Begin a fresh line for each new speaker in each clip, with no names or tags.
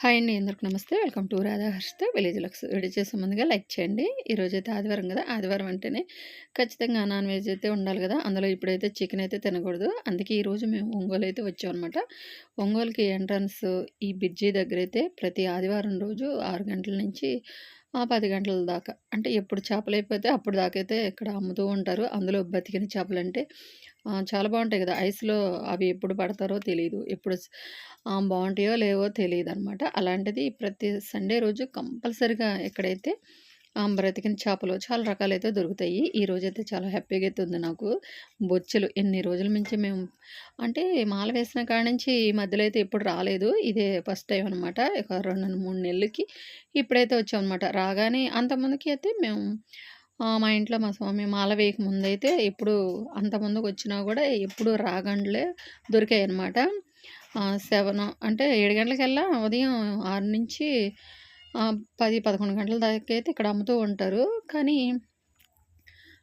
Hi అండి అందరికి నమస్తే welcome to Radhaharshitha village vlogs video చేసే ముందుగా లైక్ చేయండి ఈరోజు అయితే ఆదివారం కదా ఆదివారం అంటేనే ఖచ్చితంగా నాన్ వెజ్ అయితే ఉండాలి కదా అందులో ఇప్పుడైతే చికెన్ అయితే తినకూడదు అందుకే ఈరోజు మేము ఒంగోలు అయితే వచ్చాం అనమాట ఒంగోలుకి ఎంట్రన్స్ ఈ బ్రిడ్జి దగ్గర అయితే ప్రతి ఆదివారం రోజు ఆరు గంటల నుంచి ఆ! 10 గంటల దాకా. అంటే ఎప్పుడు చేపలు అయిపోతే అప్పుడు దాకైతే ఇక్కడ అమ్ముతూ ఉంటారు. అందులో బతికిన చేపలంటే అంటే చాలా బాగుంటాయి కదా ఐస్‌లో అవి ఎప్పుడు పడతారో తెలియదు ఎప్పుడు బాగుంటాయో లేవో తెలియదు అనమాట అలాంటిది ప్రతి సండే రోజు కంపల్సరీగా ఇక్కడైతే బ్రతికిన చేపలు చాలా రకాలైతే దొరుకుతాయి. ఈ రోజైతే చాలా హ్యాపీగా అయితే ఉంది నాకు. బొచ్చెలు ఎన్ని రోజుల నుంచి మేము అంటే మాల వేసిన కాడ నుంచి ఈ మధ్యలో అయితే ఎప్పుడు రాలేదు. ఇదే ఫస్ట్ టైం అనమాట. ఒక 2, 3 నెలలకి ఇప్పుడైతే వచ్చామనమాట. రాగానే అంతమందికి అయితే మేము మా ఇంట్లో మా స్వామి మాల వేయక ముందైతే ఎప్పుడు అంత ముందుకొచ్చినా కూడా ఎప్పుడు రాగండ్లే దొరికాయి అనమాట సెవెన్ అంటే ఏడు గంటలకల్లా ఉదయం ఆరు నుంచి పది పదకొండు గంటల దాకా అయితే ఇక్కడ అమ్ముతూ ఉంటారు. కానీ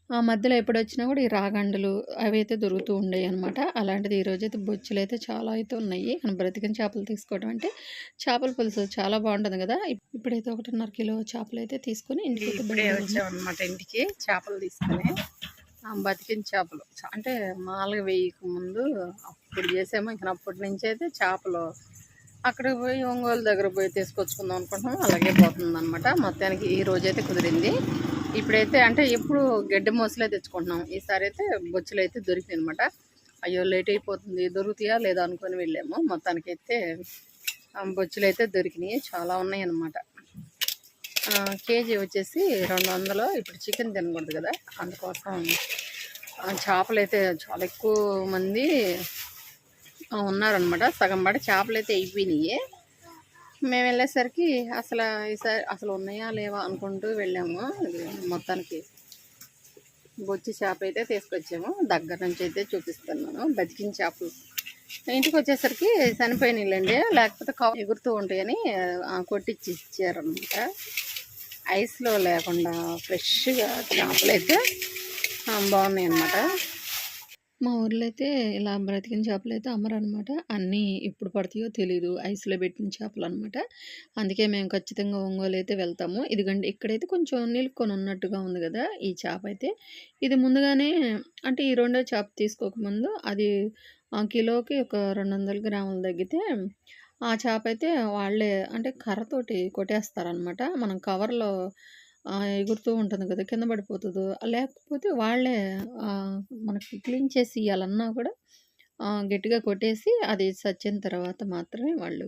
ఆ మధ్యలో ఎప్పుడొచ్చినా గూడా ఈ రాగండులు అవైతే దొరుకుతూ ఉండేయనమాట. అలాంటిది ఈరోజైతే బొచ్చెలైతే చాలా అయితే ఉన్నాయి. మనం బ్రతికిన చేపలు తీసుకోవడం అంటే చేపల పులుసు చాలా బావుంటది గదా! ఇప్ ఇప్పుడైతే 1.5 కిలో చేపలైతే తీసుకొని ఇంటికైతే
ఇప్పుడే
బయలుదేరాము.
వచ్చామన్నమాట ఇంటికి చేపలు తీసుకొని బతికిన చేపలు అంటే మాలగ వేయక ముందు అప్పుడు చేసాము ఇంకా అప్పటి నుంచి అయితే చేపలు అక్కడికి పోయి ఒంగోలు దగ్గర పోయి తీసుకొచ్చుకుందాం అనుకుంటున్నాం అలాగే పోతుంది అనమాట మొత్తానికి ఈ రోజైతే కుదిరింది ఇప్పుడైతే అంటే ఎప్పుడు గడ్డి మోసలే తెచ్చుకుంటున్నాం. ఈసారి అయితే బొచ్చులు అయితే దొరికింది అనమాట అయ్యో లేట్ అయిపోతుంది. దొరుకుతాయా లేదా అనుకొని వెళ్ళాము. మొత్తానికి అయితే బొచ్చులు అయితే దొరికినాయి. చాలా ఉన్నాయి అనమాట కేజీ వచ్చేసి రెండు వందలు. ఇప్పుడు చికెన్ తినకూడదు కదా. అందుకోసం చేపలు అయితే చాలా ఎక్కువ మంది ఉన్నారనమాట సగం పడి చేపలు అయితే అయిపోయినాయి. మేము వెళ్ళేసరికి అసలు ఈసారి అసలు ఉన్నాయా లేవా అనుకుంటూ వెళ్ళాము. మొత్తానికి బొచ్చి చేప అయితే తీసుకొచ్చాము. దగ్గర నుంచి అయితే చూపిస్తున్నాను. బతికిన చేపలు ఇంటికి వచ్చేసరికి చనిపోయినాయిలేండి లేకపోతే కవ ఎగురుతూ ఉంటాయని ఆ, ఇచ్చారనమాట ఐస్లో లేకుండా ఫ్రెష్గా చేపలు అయితే బాగున్నాయి అన్నమాట
మా ఊర్లో అయితే ఇలా బ్రతికిన చేపలు అయితే అమ్మరు అమ్మరనమాట. అన్నీ ఎప్పుడు పడతాయో తెలీదు. ఐస్‌లో పెట్టిన చేపలు అనమాట అందుకే మేము ఖచ్చితంగా ఒంగోలు అయితే వెళ్తాము. ఇదిగండి ఇక్కడైతే కొంచెం నిలుక్కొని ఉన్నట్టుగా ఉంది కదా ఈ చేప అయితే ఇది ముందుగానే అంటే ఈ రెండో చేప తీసుకోకముందు అది కిలోకి ఒక 200 గ్రాములు తగ్గితే ఆ చేప అయితే వాళ్ళే అంటే కర్రతోటి కొట్టేస్తారనమాట. మనం కవర్‌లో ఎగురుతూ ఉంటుంది కదా కింద పడిపోతుందో లేకపోతే వాళ్ళే మనకి క్లీన్ చేసి ఇవ్వాలన్నా కూడా గట్టిగా కొట్టేసి అది చచ్చిన తర్వాత మాత్రమే వాళ్ళు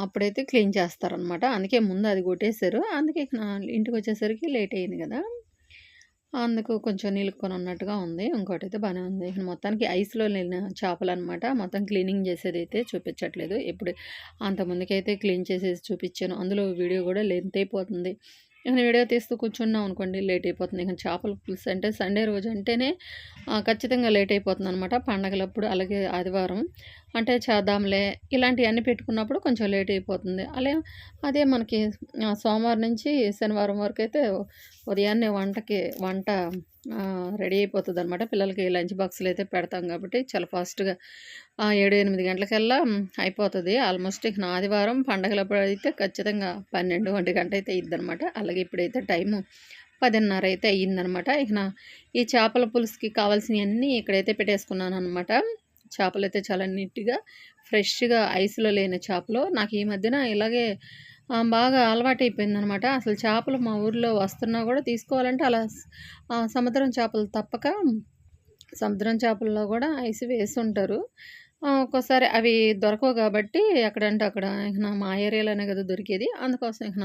అప్పుడైతే క్లీన్ చేస్తారనమాట. అందుకే ముందు అది కొట్టేశారు. అందుకే ఇంటికి వచ్చేసరికి లేట్ అయింది కదా అందుకు కొంచెం నిలుక్కొని ఉన్నట్టుగా ఉంది. ఇంకోటైతే బాగానే ఉంది. మొత్తానికి ఐస్‌లో చేపలు అనమాట మొత్తం క్లీనింగ్ చేసేదైతే చూపించట్లేదు. ఇప్పుడు అంతకుముందుకైతే క్లీన్ చేసేసి చూపించాను. అందులో వీడియో కూడా లెంత్ అయిపోతుంది. ఇక వీడియో తీస్తూ కూర్చున్నాం అనుకోండి లేట్ అయిపోతుంది. ఇక చేపల పులుసు అంటే సండే రోజు అంటేనే ఖచ్చితంగా లేట్ అయిపోతుందనమాట. పండగలప్పుడు అలాగే ఆదివారం అంటే చేద్దాంలే ఇలాంటివన్నీ పెట్టుకున్నప్పుడు కొంచెం లేట్ అయిపోతుంది. అలా అదే మనకి సోమవారం నుంచి శనివారం వరకు అయితే ఉదయాన్నే వంటకి వంట రెడీ అయిపోతుంది అనమాట పిల్లలకి లంచ్ బాక్సులు అయితే పెడతాం కాబట్టి చాలా ఫాస్ట్‌గా ఏడు ఎనిమిది గంటలకల్లా అయిపోతుంది ఆల్మోస్ట్ ఇక ఆదివారం పండగలప్పుడు అయితే ఖచ్చితంగా 12, 1 గంట అయితే ఇద్దనమాట అలాగే ఇప్పుడైతే టైము పదిన్నర అయితే అయ్యిందనమాట. ఇక నా ఈ చేపల పులుసుకి కావాల్సినవన్నీ ఇక్కడైతే పెట్టేసుకున్నాను అనమాట చేపలైతే చాలా నీట్‌గా, ఫ్రెష్‌గా ఐస్‌లో లేని చేపలు. నాకు ఈ మధ్యన ఇలాగే బాగా బాగా అనమాట అసలు చేపలు మా ఊర్లో వస్తున్నా కూడా తీసుకోవాలంటే అలా సముద్రం చేపలు తప్పక సముద్రం చేపల్లో కూడా ఐస్ వేసుంటారు. ఒక్కోసారి అవి దొరకవు కాబట్టి ఎక్కడంటే అక్కడ ఇక మా ఏరియాలోనే కదా దొరికేది. అందుకోసం ఇక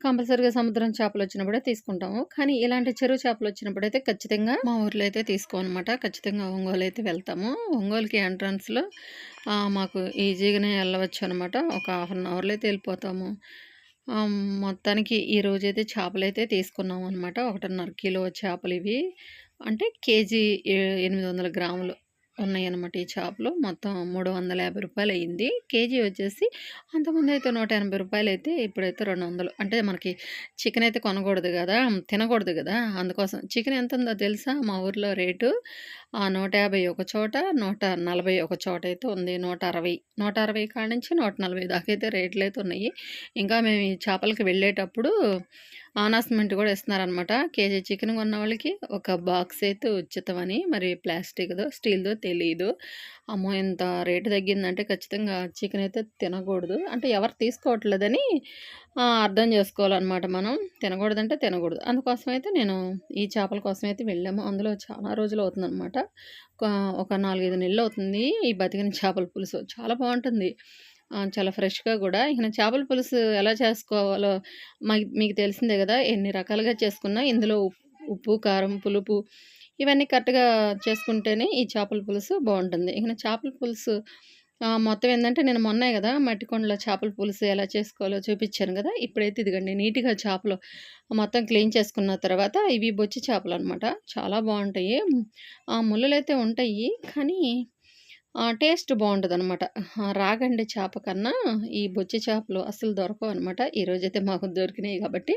కంపల్సరీగా సముద్రం చేపలు వచ్చినప్పుడే తీసుకుంటాము. కానీ ఇలాంటి చెరువు చేపలు వచ్చినప్పుడు అయితే ఖచ్చితంగా మా ఊర్లో అయితే తీసుకోమనమాట. ఖచ్చితంగా ఒంగోలు అయితే వెళ్తాము. ఒంగోలుకి ఎంట్రన్స్‌లో మాకు ఈజీగానే వెళ్ళవచ్చు అనమాట ఒక హాఫ్ అన్ అవర్‌లో అయితే వెళ్ళిపోతాము మొత్తానికి ఈరోజైతే చేపలైతే తీసుకున్నామనమాట. 1.5 కిలో చేపలు ఇవి అంటే కేజీ ఎనిమిది వందల గ్రాములు ఉన్నాయన్నమాట ఈ చేపలు. మొత్తం మూడు వందల యాభై రూపాయలు అయ్యింది కేజీ వచ్చేసి అంతకుముందు అయితే నూట ఎనభై రూపాయలు అయితే ఇప్పుడైతే 200 అంటే మనకి చికెన్ అయితే కొనకూడదు కదా తినకూడదు కదా అందుకోసం చికెన్ ఎంత ఉందో తెలుసా మా ఊర్లో రేటు? నూట యాభై ఒక చోట, 140 ఒక చోట అయితే ఉంది. 160, 160 కాడ నుంచి నూట నలభై దాకా అయితే రేట్లు అయితే ఉన్నాయి. ఇంకా మేము ఈ చేపలకి వెళ్ళేటప్పుడు అనౌన్స్‌మెంట్ కూడా ఇస్తున్నారనమాట. కేజీ చికెన్ కొన్న వాళ్ళకి ఒక బాక్స్ అయితే ఉచితమని. మరి ప్లాస్టిక్‌దో, స్టీల్‌దో తెలియదు అమ్మో! ఇంత రేటు తగ్గిందంటే ఖచ్చితంగా చికెన్ అయితే తినకూడదు. అంటే ఎవరు తీసుకోవట్లేదని అర్థం చేసుకోవాలనమాట మనం. తినకూడదంటే తినకూడదు. అందుకోసం అయితే నేను ఈ చేపల కోసమైతే వెళ్ళాము. అందులో చాలా రోజులు అవుతుందన్నమాట ఒక ఒక 4, 5 నెలలు అవుతుంది. ఈ బతికిన చేపల పులుసు చాలా బాగుంటుంది చాలా ఫ్రెష్‌గా కూడా ఇక చేపల పులుసు ఎలా చేసుకోవాలో మీకు తెలిసిందే కదా ఎన్ని రకాలుగా చేసుకున్నా ఇందులో ఉప్ ఉప్పు, కారం, పులుపు ఇవన్నీ కరెక్ట్‌గా చేసుకుంటేనే ఈ చేపల పులుసు బాగుంటుంది ఇక చేపల పులుసు మొత్తం ఏంటంటే నేను మొన్నే కదా మట్టికొండలో చేపల పులుసు ఎలా చేసుకోవాలో చూపించాను కదా ఇప్పుడైతే ఇదిగండి నీట్‌గా చేపలు మొత్తం క్లీన్ చేసుకున్న తర్వాత ఇవి బొచ్చి చేపలు అనమాట చాలా బాగుంటాయి ఆ! ముల్లులైతే ఉంటాయి. కానీ టేస్ట్ బాగుంటుంది అనమాట రాగండి చేప కన్నా ఈ బొచ్చి చేపలు అస్సలు దొరకవనమాట. ఈరోజైతే మాకు దొరికినాయి కాబట్టి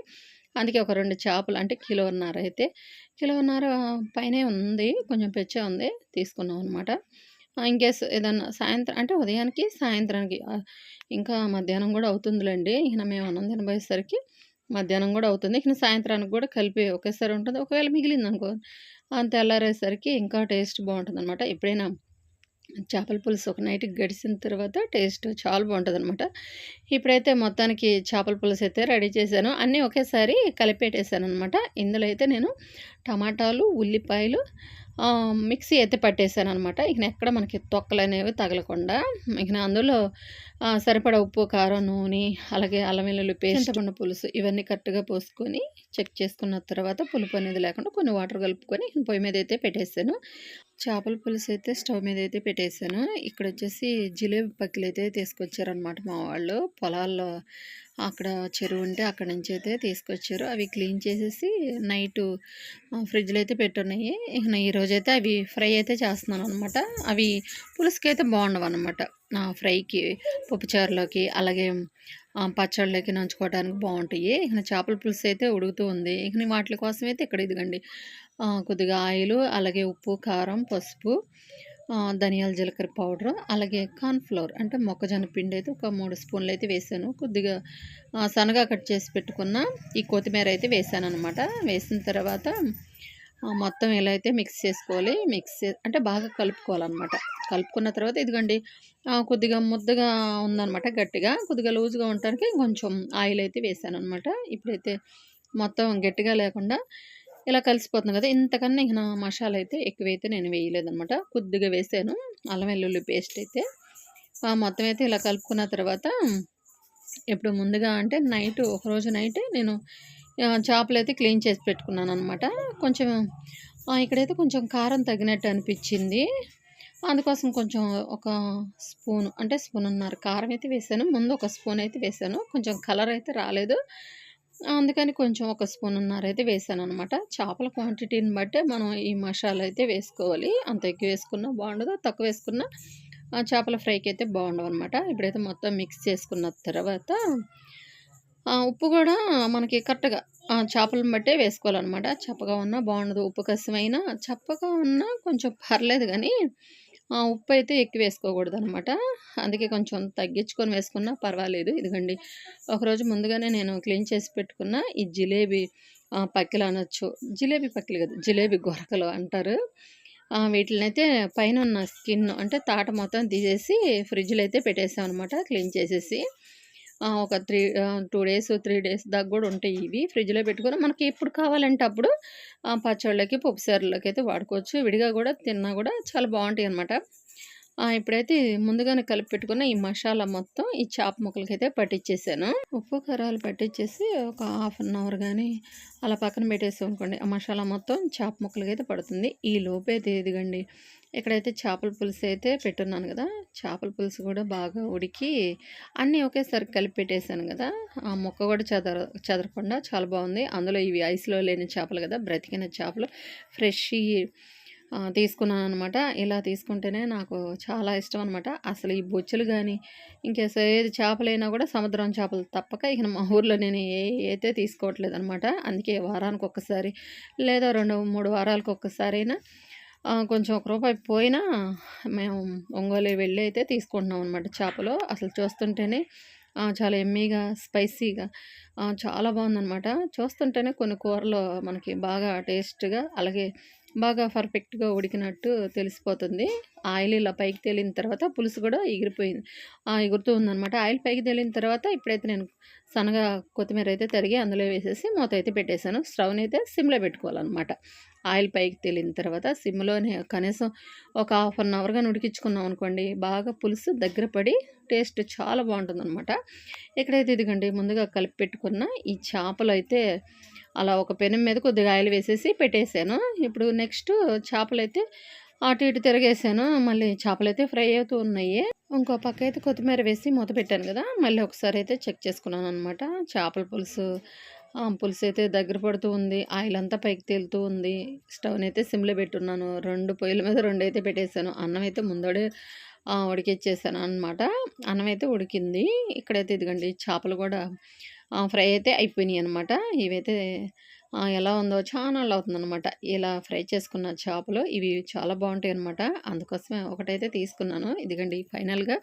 అందుకే ఒక రెండు చేపలు అంటే కిలోన్నర అయితే కిలోన్నర పైనే ఉంది. కొంచెం పెచ్చే ఉంది. తీసుకున్నాం అనమాట. ఇంకేస్ ఏదన్నా సాయంత్రం అంటే ఉదయానికి, సాయంత్రానికి ఇంకా మధ్యాహ్నం కూడా అవుతుందిలేండి ఇక మేము అన్నం తినబోయేసరికి మధ్యాహ్నం కూడా అవుతుంది. ఇక సాయంత్రానికి కూడా కలిపి ఒకేసారి ఉంటుంది. ఒకవేళ మిగిలిందనుకో అంత తెల్లారేసరికి ఇంకా టేస్ట్ బాగుంటుంది అనమాట ఎప్పుడైనా చేపల పులుసు ఒక నైట్‌కి గడిచిన తర్వాత టేస్ట్ చాలా బాగుంటుంది అనమాట ఇప్పుడైతే మొత్తానికి చేపల పులుసు అయితే రెడీ చేశాను. అన్నీ ఒకేసారి కలిపెట్టేసాననమాట. ఇందులో అయితే నేను టమాటాలు, ఉల్లిపాయలు మిక్సీ అయితే పట్టేసాననమాట. ఇక ఎక్కడ మనకి తొక్కలు అనేవి తగలకుండా ఇక అందులో సరిపడా ఉప్పు, కారం, నూనె అలాగే అల్లం వెల్లుల్లి పేస్ట్, చింతపండు పులుసు ఇవన్నీ కరెక్ట్‌గా పోసుకొని చెక్ చేసుకున్న తర్వాత పులుపు అనేది లేకుండా కొన్ని వాటర్ కలుపుకొని పొయ్యి మీదైతే పెట్టేసాను. చేపల పులుసైతే స్టవ్ మీదైతే పెట్టేసాను. ఇక్కడొచ్చేసి జిలేబీ పక్కిలైతే తీసుకొచ్చారనమాట మా వాళ్ళు. పొలాల్లో అక్కడ చెరువుంటే అక్కడి నుంచైతే తీసుకొచ్చారు. అవి క్లీన్ చేసేసి నైటు ఫ్రిడ్జ్‌లో అయితే పెట్టున్నాయి. ఇక ఈరోజైతే అవి ఫ్రై అయితే చేస్తున్నాననమాట. అవి పులుసుకైతే బావుండవనమాట. ఆహ్, ఫ్రైకి, పప్పుచారులోకి అలాగే పచ్చళ్ళకి నంచుకోవడానికి బాగుంటాయి ఇక చేపల పులుసు అయితే ఉడుకుతూ ఉంది. ఇక వాటిల కోసమైతే ఇక్కడ ఇదిగండి కొద్దిగా ఆయిలు, అలాగే ఉప్పు, కారం, పసుపు ధనియాల, జీలకర్ర పౌడరు, అలాగే కార్న్ఫ్లవర్ అంటే మొక్కజొన్న పిండి అయితే ఒక మూడు స్పూన్లు అయితే వేసాను. కొద్దిగా ఆహ్, సన్నగా కట్ చేసి పెట్టుకున్న ఈ కొత్తిమీర అయితే వేసాను అనమాట వేసిన తర్వాత మొత్తం ఇలా అయితే మిక్స్ చేసుకోవాలి. మిక్స్ చే అంటే బాగా కలుపుకోవాలన్నమాట కలుపుకున్న తర్వాత ఇదిగోండి కొద్దిగా ముద్దగా ఉందనమాట గట్టిగా. కొద్దిగా లూజ్‌గా ఉండటానికి కొంచెం ఆయిల్ అయితే వేసాను అనమాట ఇప్పుడైతే మొత్తం గట్టిగా లేకుండా ఇలా కలిసిపోతుంది కదా ఇంతకన్నా ఇక నా మసాలా అయితే ఎక్కువైతే నేను వేయలేదనమాట. కొద్దిగా వేసాను. అల్లం వెల్లుల్లి పేస్ట్ అయితే. మొత్తం అయితే ఇలా కలుపుకున్న తర్వాత ఇప్పుడు ముందుగా అంటే నైట్ ఒకరోజు నైటే నేను చేపలు చేపలైతే క్లీన్ చేసి పెట్టుకున్నాను అనమాట కొంచెం ఇక్కడైతే కొంచెం కారం తగ్గినట్టు అనిపించింది అందుకోసం కొంచెం ఒక స్పూను అంటే స్పూన్ ఉన్నారు కారం అయితే వేసాను. ముందు ఒక స్పూన్ అయితే వేసాను. కొంచెం కలర్ అయితే రాలేదు. అందుకని కొంచెం ఒక స్పూన్ ఉన్నారు అయితే వేసాననమాట. చేపల క్వాంటిటీని బట్టే మనం ఈ మసాలా అయితే వేసుకోవాలి. అంత ఎక్కువ వేసుకున్నా బాగుండదు తక్కువ వేసుకున్నా చేపల ఫ్రైకి అయితే బావుండవనమాట. ఇప్పుడైతే మొత్తం మిక్స్ చేసుకున్న తర్వాత ఉప్పు కూడా మనకి కరెక్ట్‌గా చేపలను బట్టే వేసుకోవాలనమాట. చప్పగా ఉన్నా బాగుండదు ఉప్పు కసమైనా చప్పగా ఉన్నా కొంచెం పర్లేదు కానీ ఉప్పు అయితే ఎక్కువ వేసుకోకూడదనమాట. అందుకే కొంచెం తగ్గించుకొని వేసుకున్నా పర్వాలేదు. ఇదిగండి ఒకరోజు ముందుగానే నేను క్లీన్ చేసి పెట్టుకున్న ఈ జిలేబీ పక్కలు పక్కిలు అనొచ్చు. జిలేబీ పక్కిలు కదా జిలేబీ గొరకలు అంటారు. వీటినైతే పైన ఉన్న స్కిన్ అంటే తాట మొత్తం తీసేసి ఫ్రిడ్జ్‌లో అయితే పెట్టేసామనమాట క్లీన్ చేసేసి. ఒక three two days, three days దాకా కూడా ఉంటాయి ఇవి. ఫ్రిడ్జ్‌లో పెట్టుకుని మనకి ఎప్పుడు కావాలంటే అప్పుడు పచ్చళ్ళకి పప్పుసారులకి అయితే వాడుకోవచ్చు. విడిగా కూడా తిన్నా కూడా చాలా బాగుంటాయి అనమాట ఇప్పుడైతే ముందుగానే కలిపి పెట్టుకున్న ఈ మసాలా మొత్తం ఈ చేప ముక్కలకైతే పట్టించేసాను ఉప్పు, కారాలు పట్టించేసి ఒక హాఫ్ అన్ అవర్ కానీ అలా పక్కన పెట్టేసామనుకోండి ఆ మసాలా మొత్తం చేప ముక్కలకైతే పడుతుంది. ఈ లోపే ఇదిగోండి ఇక్కడైతే చేపల పులుసు అయితే పెట్టున్నాను కదా చేపల పులుసు కూడా బాగా ఉడికి అన్నీ ఒకేసారి కలిపి పెట్టేసాను కదా ఆ ముక్క కూడా చదర చదరకుండా చాలా బాగుంది అందులో ఇవి ఐస్‌లో లేని చేపలు కదా బ్రతికిన చేపలు ఫ్రెష్ తీసుకున్నాను అనమాట ఇలా తీసుకుంటేనే నాకు చాలా ఇష్టం అనమాట. అసలు ఈ బొచ్చులు కానీ ఇంకా ఏది చేపలైనా కూడా సముద్రం చేపలు తప్పక ఇక మా ఊర్లో నేను ఏ అయితే తీసుకోవట్లేదు అనమాట అందుకే వారానికి ఒక్కసారి లేదా రెండు మూడు వారాలకు ఒక్కసారైనా కొంచెం ఒక రూపాయి పోయినా మేము ఒంగోలు వెళ్ళి అయితే తీసుకుంటున్నాం అనమాట చేపలు. అసలు చూస్తుంటేనే చాలా ఎమ్మీగా స్పైసీగా చాలా బాగుందనమాట చూస్తుంటేనే కొన్ని కూరలు మనకి బాగా టేస్ట్‌గా అలాగే బాగా పర్ఫెక్ట్‌గా ఉడికినట్టు తెలిసిపోతుంది. ఆయిల్ ఇలా పైకి తేలిన తర్వాత పులుసు కూడా ఎగిరిపోయింది. ఆ! ఎగురుతూ ఉందనమాట. ఆయిల్ పైకి తేలిన తర్వాత ఇప్పుడైతే నేను సన్నగా కొత్తిమీర అయితే తరిగి అందులో వేసేసి మూత అయితే పెట్టేసాను. అయితే సిమ్‌లో పెట్టుకోవాలన్నమాట ఆయిల్ పైకి తేలిన తర్వాత సిమ్‌లోనే కనీసం ఒక హాఫ్ అన్ అవర్ ఉడికించుకున్నాం అనుకోండి, బాగా పులుసు దగ్గర పడి టేస్ట్ చాలా బావుంటుందనమాట. ఇక్కడైతే ఇదిగండి ముందుగా కలిపి పెట్టుకున్న ఈ చేపలైతే అలా ఒక పెనం మీద కొద్దిగా ఆయిల్ వేసేసి పెట్టేసాను. ఇప్పుడు నెక్స్ట్ చేపలైతే అటు ఇటు తిరగేసాను. మళ్ళీ చేపలైతే ఫ్రై అవుతూ ఉన్నాయి. ఇంకో పక్క అయితే కొత్తిమీర వేసి మూత పెట్టాను కదా మళ్ళీ ఒకసారి అయితే చెక్ చేసుకున్నాను అనమాట చేపల పులుసు పులుసు అయితే దగ్గర పడుతూ ఉంది. ఆయిల్ అంతా పైకి తేలుతూ ఉంది. స్టవ్ని అయితే సిమ్‌లో పెట్టున్నాను. రెండు పొయ్యిల మీద రెండు అయితే పెట్టేసాను. అన్నం అయితే ముందడే ఉడికిచ్చేసాను అనమాట అన్నం అయితే ఉడికింది. ఇక్కడైతే ఇదిగండి చేపలు కూడా ఫ్రై అయితే అయిపోయినాయి అనమాట ఇవైతే ఎలా ఉందో చాలా చానాళ్ళవుతుందనమాట. ఇలా ఫ్రై చేసుకున్న చేపలు ఇవి చాలా బాగుంటాయి అనమాట అందుకోసమే ఒకటైతే తీసుకున్నాను. ఇదిగండి ఫైనల్‌గా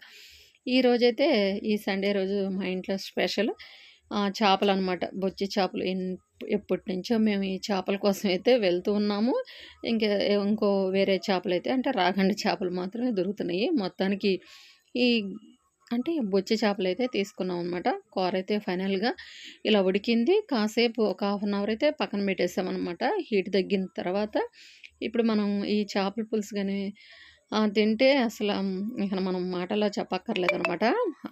ఈరోజైతే ఈ సండే రోజు మా ఇంట్లో స్పెషల్ చేపలు చేపలనమాట. బొచ్చి చేపలు. ఎప్పటి ఎప్పటినుంచో మేము ఈ చేపల కోసం అయితే వెళ్తూ ఉన్నాము. ఇంకా ఇంకో వేరే చేపలైతే అంటే రాగండి చేపలు మాత్రమే దొరుకుతున్నాయి. మొత్తానికి ఈ అంటే బొచ్చి అయితే తీసుకున్నాం అనమాట. కూరైతే ఫైనల్‌గా ఇలా ఉడికింది. కాసేపు ఒక హాఫ్ అన్ అవర్ అయితే పక్కన పెట్టేసామన్నమాట హీట్ తగ్గిన తర్వాత ఇప్పుడు మనం ఈ చేపల పులుసు కానీ తింటే అసలు ఇక మనం మాటల్లో చెప్పక్కర్లేదనమాట.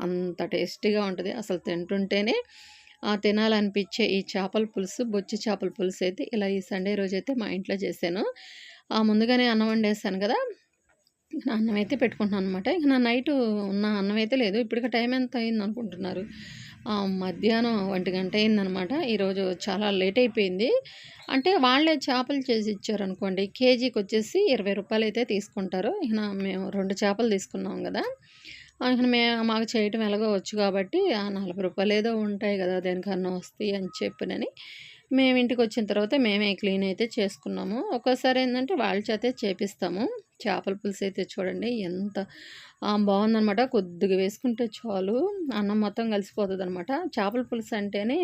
అంత టేస్టీగా ఉంటుంది అసలు తింటుంటేనే తినాలనిపించే ఈ చేపల పులుసు, బొచ్చి చేపల పులుసు అయితే ఇలా ఈ సండే రోజైతే మా ఇంట్లో చేశాను. ముందుగానే అన్నం వండేసాను గదా! అన్నం అయితే పెట్టుకుంటున్నాను అనమాట. ఇక నా నైట్ ఉన్న అన్నం అయితే లేదు. ఇప్పటికి టైం ఎంత అయింది అనుకుంటున్నారు మధ్యాహ్నం ఒంటి గంట అయిందనమాట. ఈరోజు చాలా లేట్ అయిపోయింది. అంటే వాళ్ళే చేపలు చేసి ఇచ్చారనుకోండి. కేజీకొచ్చేసి రూ. 20 అయితే తీసుకుంటారు. ఇక మేము రెండు చేపలు తీసుకున్నాం కదా ఇక మే మాకు చేయటం ఎలాగో వచ్చు కాబట్టి ఆ నలభై రూపాయలు ఏదో ఉంటాయి కదా దేనికన్నా వస్తాయి అని చెప్పినని మేము ఇంటికి వచ్చిన తర్వాత మేమే క్లీన్ అయితే చేసుకున్నాము. ఒక్కోసారి ఏంటంటే వాళ్ళ చేతే చేపిస్తాము. చేపల పులుసు అయితే చూడండి ఎంత బాగుందనమాట కొద్దిగా వేసుకుంటే చాలు అన్నం మొత్తం కలిసిపోతుంది అనమాట చేపల పులుసు అంటేనే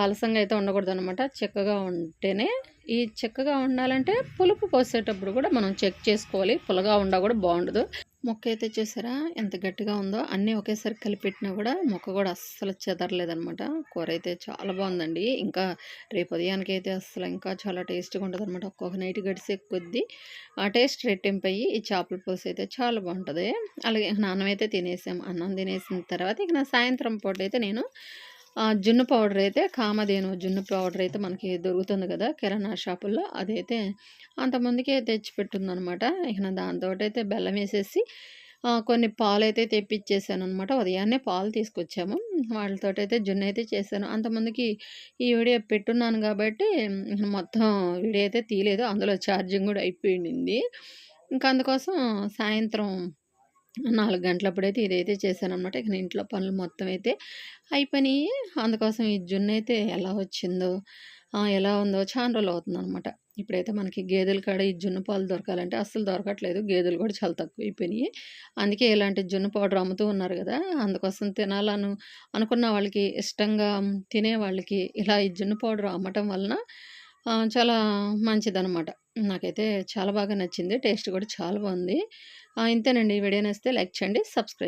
పలసంగా అయితే ఉండకూడదనమాట. చిక్కగా ఉంటేనే ఈ చెక్కగా ఉండాలంటే పులుపు పోసేటప్పుడు కూడా మనం చెక్ చేసుకోవాలి. పులగా ఉండా కూడా బాగుండదు మొక్క అయితే చూసారా ఎంత గట్టిగా ఉందో. అన్నీ ఒకేసారి కలిపెట్టినా కూడా మొక్క కూడా అస్సలు చెదరలేదనమాట. కూర అయితే చాలా బాగుందండి ఇంకా రేపు ఉదయానికైతే అస్సలు ఇంకా చాలా టేస్ట్‌గా ఉంటదనమాట. ఒక్కొక్క నైట్ గడిసే కొద్దీ ఆ టేస్ట్ రెట్టింపు అయ్యి ఈ చేపల పులుసైతే చాలా బాగుంటుంది అలాగే నాన్నమైతే అయితే తినేసాం. అన్నం తినేసిన తర్వాత ఇక నా సాయంత్రం అయితే నేను జున్ను పౌడర్ అయితే కామధేను జున్ను పౌడర్ అయితే మనకి దొరుకుతుంది కదా కిరాణా షాపుల్లో అదైతే అంతకుముందుకే తెచ్చిపెట్టుందనమాట. ఇక దాంతో అయితే బెల్లం వేసేసి ఆహ్, కొన్ని పాలైతే అనమాట ఉదయాన్నే పాలు తీసుకొచ్చాము. వాళ్ళతో అయితే జున్ను అయితే చేశాను. అంతమందికి ఈ వీడియో పెట్టున్నాను కాబట్టి మొత్తం వీడియో అయితే తీయలేదు. అందులో ఛార్జింగ్ కూడా అయిపోయింది ఇంకా అందుకోసం సాయంత్రం నాలుగు గంటలప్పుడైతే ఇదైతే చేశానమాట ఇక ఇంట్లో పనులు మొత్తం అయితే అయిపోయినాయి అందుకోసం ఈ జున్నయితే ఎలా వచ్చిందో ఎలా ఉందో చాలా రోజులు అవుతుంది అనమాట ఇప్పుడైతే మనకి గేదెల కాడ ఈ జున్ను పాలు దొరకాలంటే అస్సలు దొరకట్లేదు. గేదెలు కూడా చాలా తక్కువైపోయినియి. అందుకే ఇలాంటి జున్ను పౌడర్ అమ్ముతూ ఉన్నారు కదా అందుకోసం తినాలను అనుకున్న వాళ్ళకి ఇష్టంగా తినే వాళ్ళకి ఇలా ఈ జున్ను పౌడర్ అమ్మటం వలన చాలా మంచిదనమాట. నాకైతే చాలా బాగా నచ్చింది. టేస్ట్ కూడా చాలా బాగుంది ఇంతేనండి. ఈ వీడియో నచ్చితే లైక్ చేయండి. సబ్స్క్రైబ్